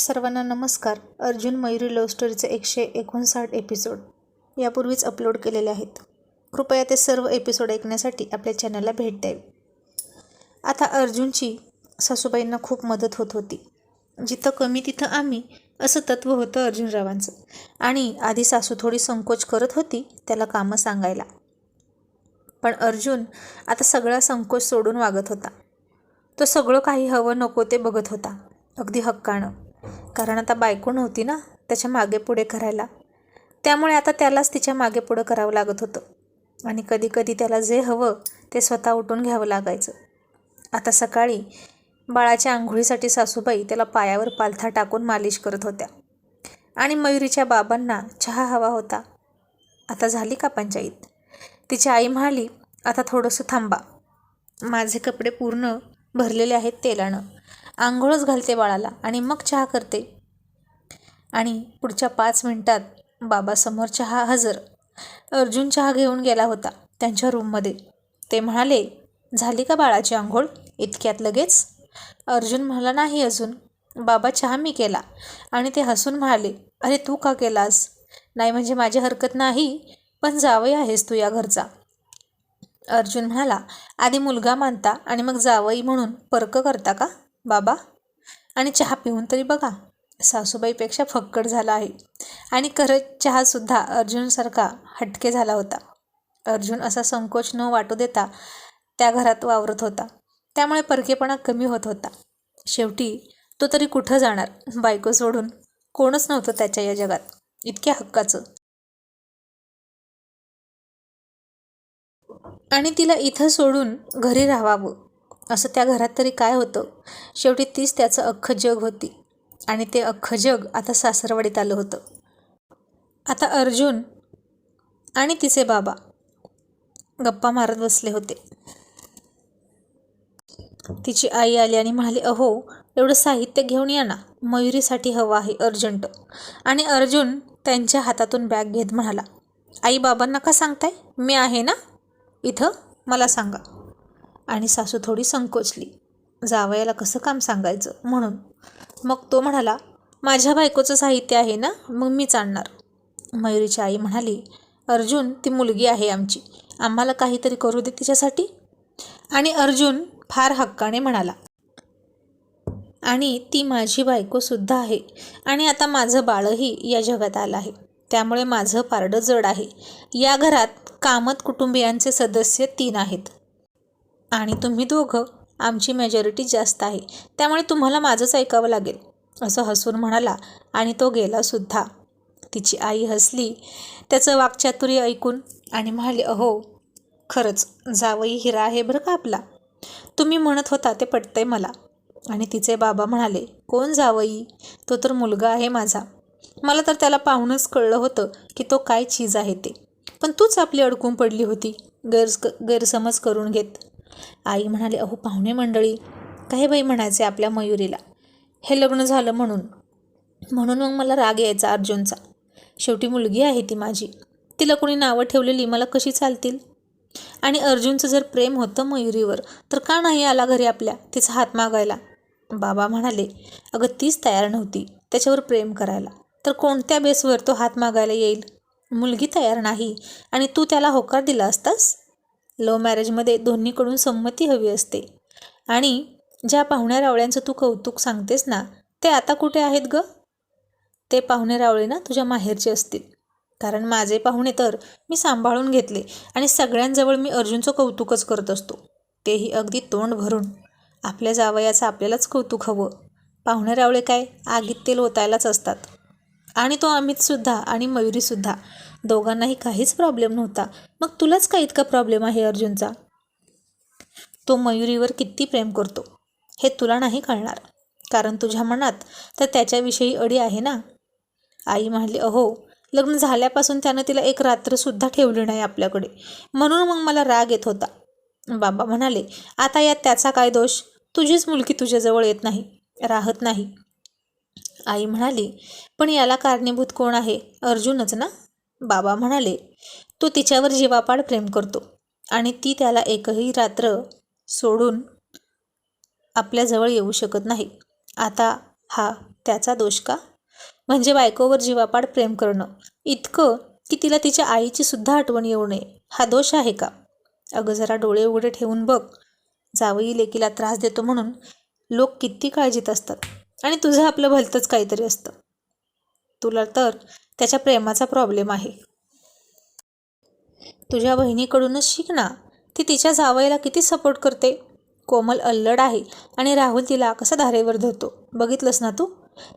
सर्वांना नमस्कार. अर्जुन मयुरी लव्ह स्टोरीचे एकशे एकोणसाठ एपिसोड यापूर्वीच अपलोड केलेले आहेत. कृपया ते सर्व एपिसोड ऐकण्यासाठी आपल्या चॅनलला भेट द्यावी. आता अर्जुनची सासूबाईंना खूप मदत होत होती. जिथं कमी तिथं आम्ही असं तत्त्व होतं अर्जुनरावांचं. आणि आधी सासू थोडी संकोच करत होती त्याला कामं सांगायला. पण अर्जुन आता सगळा संकोच सोडून वागत होता. तो सगळं काही हवं नको ते बघत होता. अगदी हक्कानं. कारण आता बायको नव्हती ना त्याच्यामागे पुढे करायला. त्यामुळे आता त्यालाच तिच्यामागे पुढं करावं लागत होतं. आणि कधीकधी त्याला जे हवं ते स्वतः उठून घ्यावं लागायचं. आता सकाळी बाळाच्या आंघोळीसाठी सासूबाई त्याला पायावर पालथा टाकून मालिश करत होत्या. आणि मयुरीच्या बाबांना चहा हवा होता. आता झाली का पंचायत तिची आई म्हणाली आता थोडंसं थांबा. माझे कपडे पूर्ण भरलेले आहेत तेलानं. आंघोळच घालते बाळाला आणि मग चहा करते. आणि पुढच्या पाच मिनिटात बाबासमोर चहा हजर. अर्जुन चहा घेऊन गेला होता त्यांच्या रूममध्ये ते म्हणाले झाली का बाळाची आंघोळ? इतक्यात लगेच? अर्जुन म्हणाला नाही अजून. बाबा चहा मी केला. आणि ते हसून म्हणाले अरे तू का केलास? नाही म्हणजे माझी हरकत नाही पण जावई आहेस तू या घरचा. अर्जुन म्हणाला आधी मुलगा मानता आणि मग जावई म्हणून पर्क करता का? बाबा आणि चहा पिऊन तरी बघा. सासूबाईपेक्षा फक्कड झाला आहे. आणि खरंच चहासुद्धा अर्जुनसारखा हटके झाला होता. अर्जुन असा संकोच न वाटू देता त्या घरात वावरत होता. त्यामुळे परकेपणा कमी होत होता. शेवटी तो तरी कुठं जाणार? बायको सोडून? कोणच नव्हतं त्याच्या या जगात. इतक्या हक्काचं. आणि तिला इथं सोडून घरी राहावं. असं त्या घरात तरी काय होतं? शेवटी तीच त्याचं अख्खं जग होती. आणि ते अख्खं जग आता सासरवाडीत आलं होतं. आता अर्जुन आणि तिचे बाबा गप्पा मारत बसले होते. तिची आई आली आणि म्हणाली अहो एवढं साहित्य घेऊन या ना. मयुरीसाठी हवं आहे अर्जंट. आणि अर्जुन त्यांच्या हातातून बॅग घेत म्हणाला आई बाबांना का सांगताय? मी आहे ना? इथं? मला सांगा. आणि सासू थोडी संकोचली. जावयाला कसं काम सांगायचं म्हणून. मग तो म्हणाला माझ्या बायकोचं साहित्य आहे ना मग मीच आणणार. मयुरीची आई म्हणाली अर्जुन ती मुलगी आहे आमची. आम्हाला काहीतरी करू दे तिच्यासाठी. आणि अर्जुन फार हक्काने म्हणाला आणि ती माझी बायकोसुद्धा आहे. आणि आता माझं बाळही या जगात आलं आहे. त्यामुळे माझं पारडं जड आहे. या घरात कामत कुटुंबियांचे सदस्य तीन आहेत. आणि तुम्ही दोघं आमची मेजॉरिटी जास्त आहे. त्यामुळे तुम्हाला माझंच ऐकावं लागेल असं हसून म्हणाला आणि तो गेलासुद्धा तिची आई हसली त्याचं वाक्चातुर्य ऐकून आणि म्हणाले अहो खरंच जावई हिरा आहे बरं का आपला? तुम्ही म्हणत होता ते पटतंय मला. आणि तिचे बाबा म्हणाले कोण जावई? तो तर मुलगा आहे माझा. मला तर त्याला पाहूनच कळलं होतं की तो काय चीज आहे ते. पण तूच आपली अडकून पडली होती. गैर गैरसमज करून घेत. आई म्हणाली अहो पाहुणे मंडळी काय बाई म्हणायचे आपल्या मयुरीला? हे लग्न झालं म्हणून. म्हणून मग मला राग यायचा अर्जुनचा. शेवटी मुलगी आहे ती माझी. तिला कोणी नावं ठेवलेली मला कशी चालतील? आणि अर्जुनचं जर प्रेम होतं मयुरीवर तर का नाही आला घरी आपल्या? तिचा हात मागायला. बाबा म्हणाले अगं तीच तयार नव्हती त्याच्यावर प्रेम करायला. तर कोणत्या बेसवर तो हात मागायला येईल? मुलगी तयार नाही आणि तू त्याला होकार दिला असतास? लव्ह मॅरेजमध्ये दोन्हीकडून संमती हवी असते. आणि ज्या पाहुण्या रावळ्यांचं तू कौतुक सांगतेस ना ते आता कुठे आहेत ग? ते पाहुणे रावळे ना तुझ्या माहेरचे असतील. कारण माझे पाहुणे तर मी सांभाळून घेतले आणि सगळ्यांजवळ मी अर्जुनचं कौतुकच करत असतो. तेही अगदी तोंड भरून. आपल्या जावयाचं आपल्यालाच कौतुक हवं. पाहुणे रावळे काय? आगीत तेल ओतायलाच असतात. आणि तो अमितसुद्धा आणि मयुरीसुद्धा. दोघांनाही काहीच प्रॉब्लेम नव्हता. मग तुलाच का इतका प्रॉब्लेम आहे अर्जुनचा? तो मयुरीवर किती प्रेम करतो हे तुला नाही कळणार. कारण तुझ्या मनात तर त्याच्याविषयी अडी आहे ना? आई म्हणाली अहो लग्न झाल्यापासून त्यानं तिला एक रात्रसुद्धा ठेवली नाही आपल्याकडे. म्हणून मग मला राग येत होता. बाबा म्हणाले आता यात त्याचा काय दोष? तुझीच मुलगी तुझ्याजवळ येत नाही राहत नाही. आई म्हणाली पण याला कारणीभूत कोण आहे? अर्जुनच ना? बाबा म्हणाले तो तिच्यावर जीवापाड प्रेम करतो आणि ती त्याला एकही रात्र सोडून आपल्याजवळ येऊ शकत नाही. आता हा त्याचा दोष का? म्हणजे बायकोवर जीवापाड प्रेम करणं. इतकं की तिला तिच्या आईची सुद्धा आठवण येऊ नये. हा दोष आहे का? अगं जरा डोळे उघडे ठेवून बघ. जावई लेकीला त्रास देतो म्हणून लोक किती काळजीत असतात आणि तुझं आपलं भलतंच काहीतरी असतं. तुला तर त्याच्या प्रेमाचा प्रॉब्लेम आहे. तुझ्या बहिणीकडूनच शिक ना. ती तिच्या जावयाला किती सपोर्ट करते. कोमल अल्लड आहे आणि राहुल तिला कसा धारेवर धरतो. बघितलंस ना तू?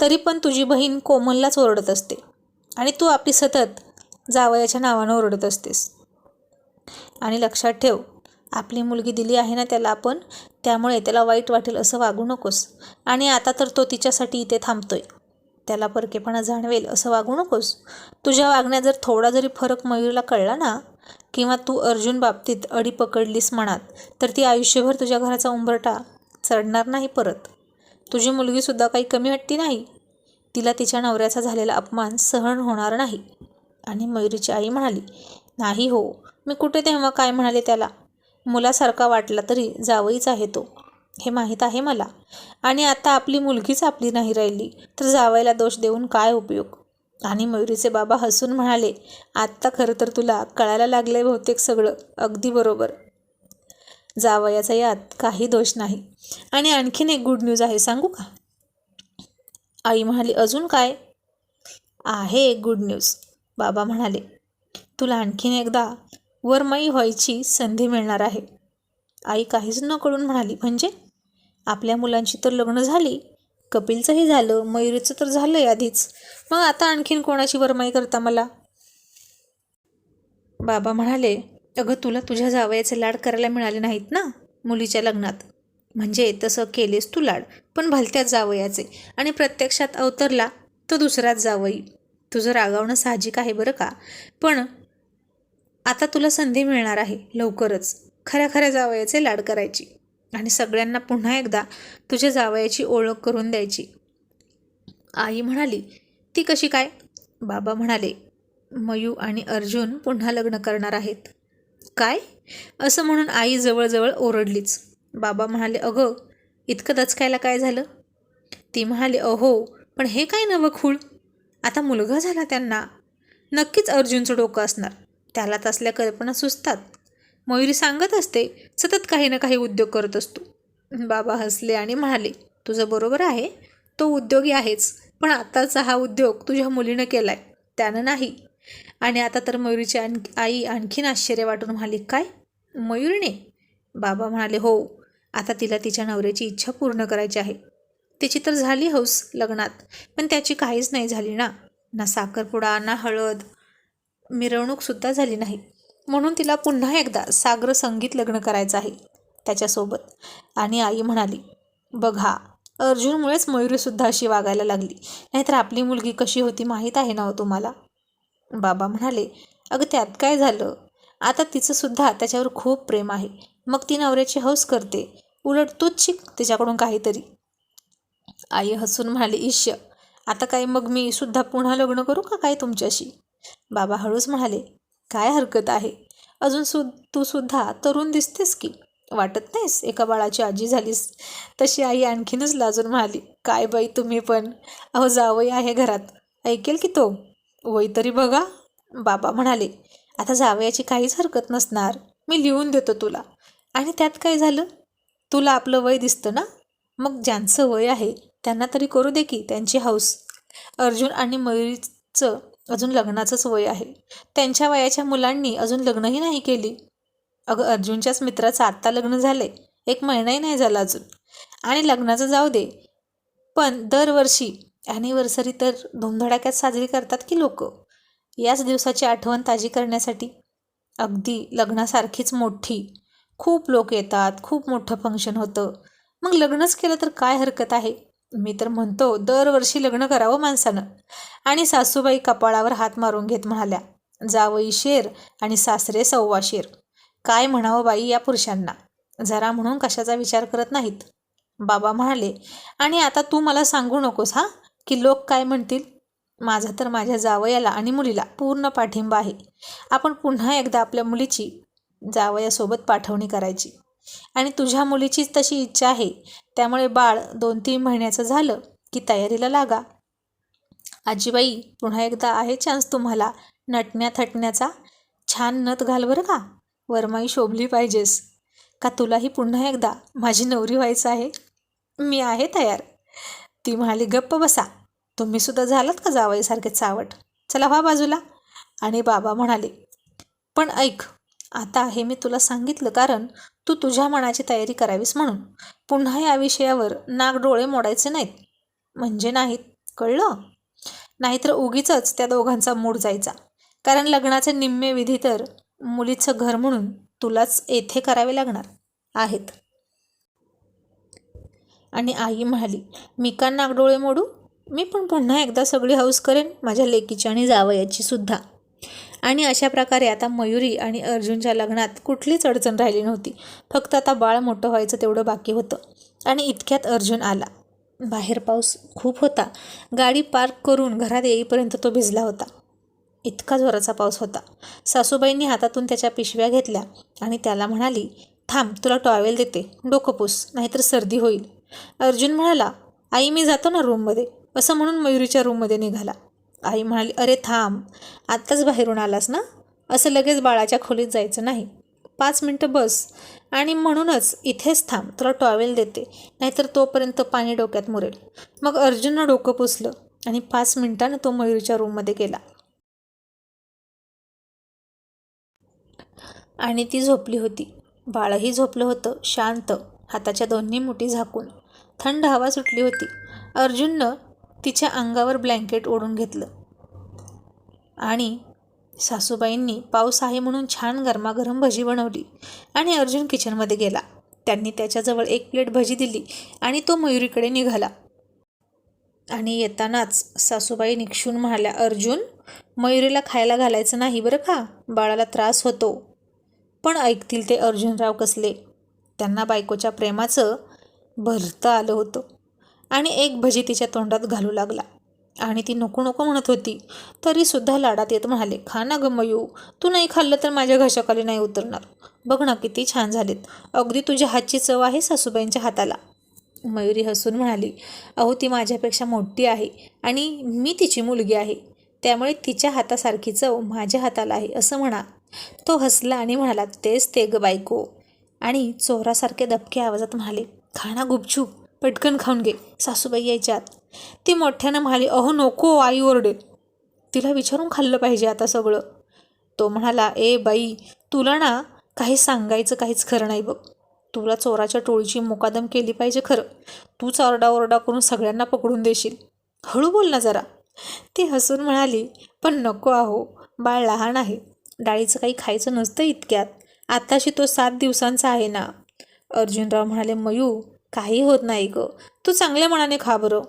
तरी पण तुझी बहीण कोमललाच ओरडत असते. आणि तू आपली सतत जावयाच्या नावानं ओरडत असतेस. आणि लक्षात ठेव आपली मुलगी दिली आहे ना त्याला आपण त्यामुळे त्याला वाईट वाटेल असं वागू नकोस. आणि आता तर तो तिच्यासाठी इथे थांबतोय. त्याला परकेपणा जाणवेल असं वागू नकोस. तुझ्या वागण्यात जर थोडा जरी फरक मयूरला कळला ना किंवा तू अर्जुन बाबतीत अडी पकडलीस मनात तर ती आयुष्यभर तुझ्या घराचा उंबरटा चढणार नाही परत. तुझी मुलगीसुद्धा काही कमी हट्टी नाही. तिला तिच्या नवऱ्याचा झालेला अपमान सहन होणार नाही. आणि मयुरीची आई म्हणाली नाही हो मी कुठे तेव्हा काय म्हणाले त्याला? मुलासारखा वाटला तरी जावईच आहे तो. हे माहीत आहे मला. आणि आता आपली मुलगीच आपली नाही राहिली तर जावयाला दोष देऊन काय उपयोग? आणि मयुरीचे बाबा हसून म्हणाले आत्ता खरं तर तुला कळायला लागलंय बहुतेक सगळं. अगदी बरोबर. जावयाचा यात काही दोष नाही. आणि आणखीन एक गुड न्यूज आहे सांगू का? आई म्हणाली अजून काय? आहे एक गुड न्यूज बाबा म्हणाले तुला आणखीन एकदा वरमयी व्हायची संधी मिळणार आहे. आई काहीच न कळून म्हणाली म्हणजे? आपल्या मुलांची तर लग्न झाली. कपिलचंही झालं मयुरीचं तर झालं आहे आधीच. मग आता आणखीन कोणाची वरमाई करता मला? बाबा म्हणाले अगं तुला तुझ्या जावयाचे लाड करायला मिळाले नाहीत ना मुलीच्या लग्नात. म्हणजे तसं केलेस तू लाड पण भलत्याच जावयाचे. आणि प्रत्यक्षात अवतरला तर दुसराच जावई. तुझं रागावणं साहजिक आहे बरं का? पण आता तुला संधी मिळणार आहे लवकरच. खऱ्या खऱ्या जावयाचे लाड करायची. आणि सगळ्यांना पुन्हा एकदा तुझ्या जावयाची ओळख करून द्यायची. आई म्हणाली ती कशी काय? बाबा म्हणाले मयू आणि अर्जुन पुन्हा लग्न करणार आहेत. काय? असं म्हणून आई जवळजवळ ओरडलीच. बाबा म्हणाले अगं इतकं दचकायला काय झालं? ती म्हणाली अहो पण हे काय नवं खूळ? आता मुलगा झाला त्यांना. नक्कीच अर्जुनचं डोकं असणार. त्याला तसल्या कल्पना सुचतात. मयुरी सांगत असते सतत काही ना काही उद्योग करत असतो. बाबा हसले आणि म्हणाले तुझं बरोबर आहे तो उद्योगी आहेच पण आत्ताचा हा उद्योग तुझ्या मुलीनं केला आहे त्यानं नाही. आणि आता तर मयुरीची आण आई आणखीन आश्चर्य वाटून म्हणाली काय? मयुरीने? बाबा म्हणाले हो आता तिला तिच्या नवऱ्याची इच्छा पूर्ण करायची आहे. तिची तर झाली हौस लग्नात पण त्याची काहीच नाही झाली ना ना साखरपुडा ना हळद मिरवणूकसुद्धा झाली नाही. म्हणून तिला पुन्हा एकदा सागर संगीत लग्न करायचं आहे त्याच्यासोबत. आणि आई म्हणाली बघा अर्जुनमुळेच मयुरीसुद्धा अशी वागायला लागली. नाहीतर आपली मुलगी कशी होती माहीत आहे ना हो तुम्हाला? बाबा म्हणाले अगं त्यात काय झालं? आता तिचंसुद्धा त्याच्यावर खूप प्रेम आहे. मग ती नवऱ्याची हौस करते. उलट तूच शिक तिच्याकडून काहीतरी. आई हसून म्हणाली ईश्य आता काय मग मी सुद्धा पुन्हा लग्न करू का काय तुमच्याशी? बाबा हळूच म्हणाले काय हरकत आहे? अजून सु तू सुद्धा तरुण दिसतेस की? वाटत नाहीस? एका बाळाची आजी झालीस तशी आई आणखीनच लाजून म्हणाली काय बाई तुम्ही पण? अहो जावई आहे घरात. ऐकेल की तो? वय तरी बघा. बाबा म्हणाले आता जावयाची काहीच हरकत नसणार. मी लिहून देतो तुला. आणि त्यात काय झालं? तुला आपलं वय दिसतं ना? मग ज्यांचं वय आहे त्यांना तरी करू दे की त्यांची हौस. अर्जुन आणि मयुरीचं अजून लग्नाचंच वय आहे. त्यांच्या वयाच्या मुलांनी अजून लग्नही नाही केली. अगं अर्जुनच्याच मित्राचं आत्ता लग्न झाले एक महिनाही नाही झाला अजून. आणि लग्नाचं जाऊ दे. पण दरवर्षी ॲनिव्हर्सरी तर धुमधडाक्यात साजरी करतात की लोक? याच दिवसाची आठवण ताजी करण्यासाठी. अगदी लग्नासारखीच मोठी. खूप लोक येतात खूप मोठं फंक्शन होतं. मग लग्नच केलं तर काय हरकत आहे? मी तर म्हणतो दरवर्षी लग्न करावं माणसानं. आणि सासूबाई कपाळावर हात मारून घेत म्हणाल्या जावई शेर आणि सासरे सव्वा शेर. काय म्हणावं बाई या पुरुषांना? जरा म्हणून कशाचा विचार करत नाहीत? बाबा म्हणाले आणि आता तू मला सांगू नकोस हा? की लोक काय म्हणतील? माझा तर माझ्या जावयाला आणि मुलीला पूर्ण पाठिंबा आहे. आपण पुन्हा एकदा आपल्या मुलीची जावयासोबत पाठवणी करायची. आणि तुझ्या मुलीचीच तशी इच्छा आहे. त्यामुळे बाळ दोन तीन महिन्याचं झालं की तयारीला लागा. आजीबाई पुन्हा एकदा आहे चान्स तुम्हाला. नटण्या थटण्याचा छान नथ घाल बरं का? वरमाई शोभली पाहिजेस. का तुलाही पुन्हा एकदा माझी नवरी व्हायचं आहे? मी आहे तयार. ती म्हणाली गप्प बसा. तुम्ही सुद्धा झालात का जावईसारखे चावट? चला व्हा बाजूला. आणि बाबा म्हणाले पण ऐक आता हे मी तुला सांगितलं कारण तू तुझ्या मनाची तयारी करावीस म्हणून. पुन्हा या विषयावर नाक डोळे मोडायचे नाहीत. म्हणजे नाहीत. कळलं? नाहीतर उगीच त्या दोघांचा मूड जायचा. कारण लग्नाचे निम्मे विधी तर मुलीचं घर म्हणून तुलाच येथे करावे लागणार आहेत. आणि आई म्हणाली मी का नागडोळे मोडू? मी पण पुन्हा एकदा सगळी हौस करेन माझ्या लेकीची आणि जावयाची सुद्धा. आणि अशा प्रकारे आता मयुरी आणि अर्जुनच्या लग्नात कुठलीच अडचण राहिली नव्हती. फक्त आता बाळ मोठं व्हायचं तेवढं बाकी होतं. आणि इतक्यात अर्जुन आला. बाहेर पाऊस खूप होता. गाडी पार्क करून घरात येईपर्यंत तो भिजला होता. इतका जोराचा पाऊस होता. सासूबाईंनी हातातून त्याच्या पिशव्या घेतल्या आणि त्याला म्हणाली थांब तुला टॉवेल देते. डोकं पुस नाहीतर सर्दी होईल. अर्जुन म्हणाला आई मी जातो ना रूममध्ये असं म्हणून मयुरीच्या रूममध्ये निघाला. आई म्हणाली अरे थांब आत्ताच बाहेरून आलास ना? असं लगेच बाळाच्या खोलीत जायचं नाही. पाच मिनटं बस आणि म्हणूनच इथेच थांब तुला टॉवेल देते नाहीतर तोपर्यंत पाणी डोक्यात मुरेल. मग अर्जुननं डोकं पुसलं आणि पाच मिनिटानं तो मयूरच्या रूममध्ये गेला. आणि ती झोपली होती. बाळही झोपलं होतं शांत हाताच्या दोन्ही मुठी झाकून. थंड हवा सुटली होती. अर्जुननं तिच्या अंगावर ब्लँकेट ओढून घेतलं. आणि सासूबाईंनी पाऊस आहे म्हणून छान गरमागरम भजी बनवली आणि अर्जुन किचनमध्ये गेला. त्यांनी त्याच्याजवळ एक प्लेट भजी दिली आणि तो मयुरीकडे निघाला. आणि येतानाच सासूबाई निक्षून म्हणाल्या अर्जुन मयुरीला खायला घालायचं नाही बरं का? बाळाला त्रास होतो. पण ऐकतील ते अर्जुनराव कसले? त्यांना बायकोच्या प्रेमाचं भरतं आलं होतं. आणि एक भजी तिच्या तोंडात घालू लागला. आणि ती नको नको म्हणत होती. तरीसुद्धा लाडात येत म्हणाले खा ना गं मयू तू नाही खाल्लं तर माझ्या घशाखाली नाही उतरणार. बघ ना किती छान झालेत. अगदी तुझ्या हातची चव आहे सासूबाईंच्या हाताला. मयुरी हसून म्हणाली अहो ती माझ्यापेक्षा मोठी आहे आणि मी तिची मुलगी आहे. त्यामुळे तिच्या हातासारखी चव माझ्या हाताला आहे असं म्हणा. तो हसला आणि म्हणाला तेच ते ग बायको. आणि चोरासारखे दबके आवाजात म्हणाले खाणा गुपचूप. पटकन खाऊन घे सासूबाई यायच्यात. ती मोठ्यानं म्हणाली अहो नको आई ओरडेल तिला विचारून खाल्लं पाहिजे आता सगळं. तो म्हणाला ए बाई तुला ना काही सांगायचं काहीच खरं नाही बघ. तुला चोराच्या टोळीची मुकादम केली पाहिजे खरं. तूच ओरडा करून सगळ्यांना पकडून देशील. हळू बोल ना जरा. ती हसून म्हणाली पण नको आहो बाळ लहान आहे. डाळीचं काही खायचं नसतं इतक्यात. आताशी तो सात दिवसांचा आहे ना. अर्जुनराव म्हणाले मयू काही होत नाही गं. तू चांगल्या मनाने खा बरं.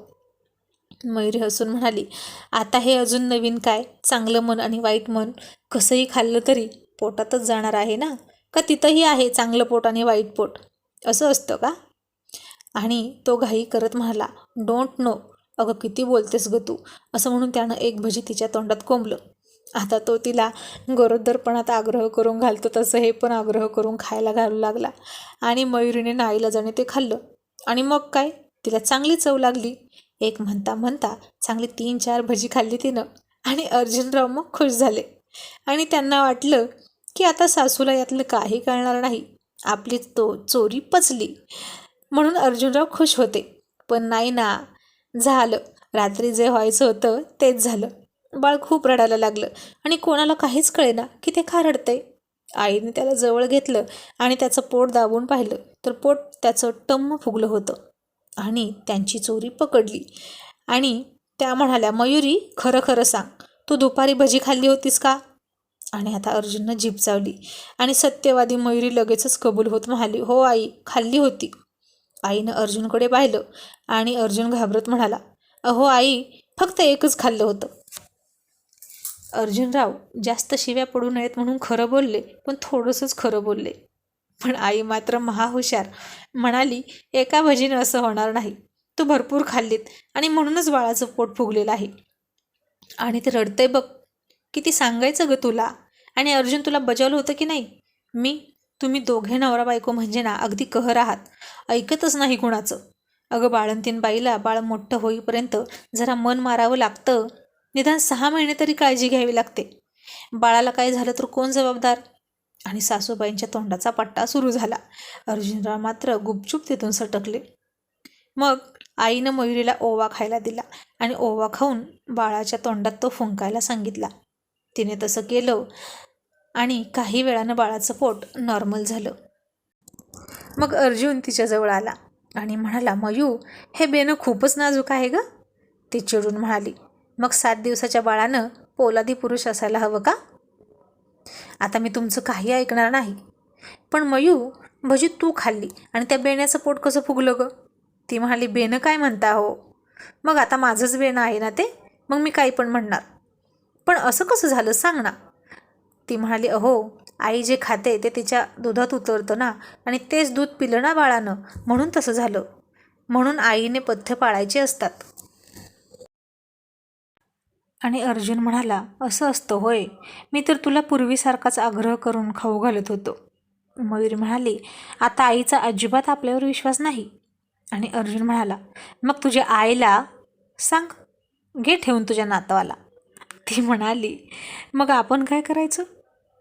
मयुरी हसून म्हणाली आता हे अजून नवीन काय? चांगलं मन आणि वाईट मन कसंही खाल्लं तरी पोटातच जाणार आहे ना? का तिथंही आहे चांगलं पोट आणि वाईट पोट? असं असतं का? आणि तो घाई करत म्हणाला डोंट नो अगं किती बोलतेस ग तू? असं म्हणून त्यानं एक भजी तिच्या तोंडात कोंबलं. आता तो तिला गरोदरपणात आग्रह करून घालतो तसं हे पण आग्रह करून खायला घालू लागला. आणि मयुरीने नाईला जाणे ते खाल्लं. आणि मग काय? तिला चांगली चव लागली. एक म्हणता म्हणता चांगली तीन चार भजी खाल्ली तिनं. आणि अर्जुनराव मग खुश झाले. आणि त्यांना वाटलं की आता सासूला यातलं काही कळणार नाही. आपली तो चोरी पचली. म्हणून अर्जुनराव खुश होते. पण नाही ना झालं. रात्री जे व्हायचं होतं तेच झालं. बाळ खूप रडायला लागलं. आणि कोणाला काहीच कळेना की ते का रडतंय. आईने त्याला जवळ घेतलं आणि त्याचं पोट दाबून पाहिलं. तर पोट त्याचं टम्म फुगलं होतं. आणि त्यांची चोरी पकडली. आणि त्या म्हणाल्या मयुरी खरं खरं सांग. तू दुपारी भजी खाल्ली होतीस का? आणि आता अर्जुननं जीभ चावली. आणि सत्यवादी मयुरी लगेचच कबूल होत म्हणाली हो आई खाल्ली होती. आईनं अर्जुनकडे पाहिलं आणि अर्जुन घाबरत म्हणाला अहो आई फक्त एकच खाल्लं होतं. अर्जुनराव जास्त शिव्या पडू नयेत म्हणून खरं बोलले पण थोडंसंच खरं बोलले. पण आई मात्र महाहुशार. म्हणाली एका भजीनं असं होणार नाही. तू भरपूर खाल्लीत आणि म्हणूनच बाळाचं पोट फुगलेलं आहे. आणि ते रडतंय बघ. किती सांगायचं ग तुला? आणि अर्जुन तुला बजावलं होतं की नाही? मी तुम्ही दोघे नवरा बायको म्हणजे ना अगदी कहर आहात. ऐकतच नाही कुणाचं. अगं बाळंतीन बाईला बाळ मोठं होईपर्यंत जरा मन मारावं लागतं. निदान सहा महिने तरी काळजी घ्यावी लागते. बाळाला काय झालं तर कोण जबाबदार? आणि सासूबाईंच्या तोंडाचा पट्टा सुरू झाला. अर्जुनराव मात्र गुपचूप तिथून सटकले. मग आईनं मयुरीला ओवा खायला दिला आणि ओवा खाऊन बाळाच्या तोंडात तो फुंकायला सांगितला. तिने तसं केलं आणि काही वेळानं बाळाचं पोट नॉर्मल झालं. मग अर्जुन तिच्याजवळ आला आणि म्हणाला मयू हे बेनं खूपच नाजूक आहे ग. ती चिडून म्हणाली मग सात दिवसाच्या बाळानं पोलादी पुरुष असायला हवं का? आता मी तुमचं काही ऐकणार नाही. पण मयू भजी तू खाल्ली आणि त्या बेण्याचं पोट कसं फुगलं ग? ती म्हणाली बेनं काय म्हणता हो? मग आता माझंच बेणं आहे ना ते? मग मी काही पण म्हणणार. पण असं कसं झालं सांग ना. ती म्हणाली अहो आई जे खाते ते तिच्या दुधात उतरतं ना आणि तेच दूध पिलं ना बाळानं म्हणून तसं झालं. म्हणून आईने पथ्य पाळायचे असतात. आणि अर्जुन म्हणाला असं असतं होय. मी तर तुला पूर्वीसारखाच आग्रह करून खाऊ घालत होतो. मयुरी म्हणाली आता आईचा अजिबात आपल्यावर विश्वास नाही. आणि अर्जुन म्हणाला मग तुझ्या आईला सांग. घे ठेवून तुझ्या नातवाला. ती म्हणाली मग आपण काय करायचं?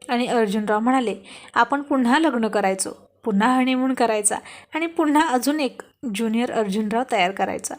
आणि अर्जुनराव म्हणाले आपण पुन्हा लग्न करायचो. पुन्हा हनीमून करायचा आणि पुन्हा अजून एक ज्युनियर अर्जुनराव तयार करायचा.